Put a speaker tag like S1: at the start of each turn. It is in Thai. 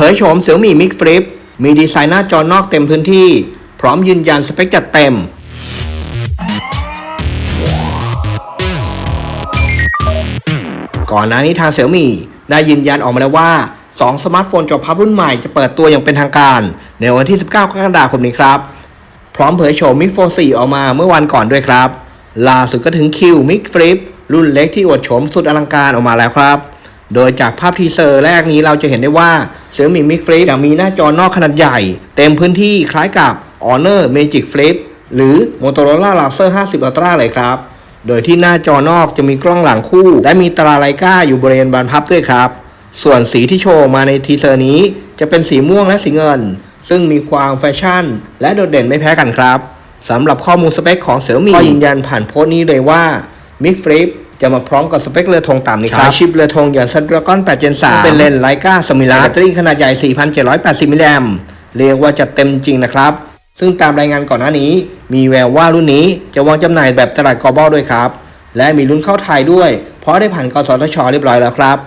S1: เผยโฉม Xiaomi Mix Flip มีดีไซน์หน้าจอนอกเต็มพื้นที่ พร้อมยืนยันสเปคจัดเต็ม ก่อนหน้านี้ทาง Xiaomi ได้ยืนยันออกมาแล้วว่า 2 สมาร์ทโฟนจอพับรุ่นใหม่จะเปิดตัวอย่างเป็นทางการ ในวันที่ 19 กรกฎาคมนี้ครับ พร้อมเผยโฉม Mix Fold 4 ออกมาเมื่อวันก่อนด้วยครับล่าสุดก็ถึงคิว Mix Flip รุ่นเล็กที่อวดโฉมสุดอลังการออกมาแล้วครับ โดยจากภาพทีเซอร์แรกนี้เราจะเห็นได้ว่า Xiaomi Mix Flip จะมีหน้าจอนอกขนาดใหญ่ เต็มพื้นที่คล้ายกับ Honor Magic Flip หรือ Motorola Razr 50 Ultra เลยครับ โดยที่หน้าจอนอกจะมีกล้องหลังคู่ และมีตราไลกาอยู่บริเวณบานพับด้วยครับ ส่วนสีที่โชว์มาในทีเซอร์นี้จะเป็นสีม่วงและสีเงิน ซึ่งมีความแฟชั่น และโดดเด่นไม่แพ้กันครับสำหรับข้อมูลสเปคของ Xiaomi ก็ยืนยันผ่านโพสต์นี้เลยว่า Mi Flip จะมาพร้อมกับสเปคเรือธงต่ำนี้ครับชิปเรือธงอย่าง Snapdragon 8 Gen 3เป็นเลนส์ไลกาสมิลาแบตเตอรี่ขนาดใหญ่ 4,780 มิลลิแอมป์เรียกว่าจัดเต็มจริงนะครับ ซึ่งตามรายงานก่อนหน้านี้ มีแววว่ารุ่นนี้จะวางจำหน่ายแบบตลาดกลอบอลด้วยครับ และมีรุ่นเข้าไทยด้วย เพราะได้ผ่านกสทชเรียบร้อยแล้วครับ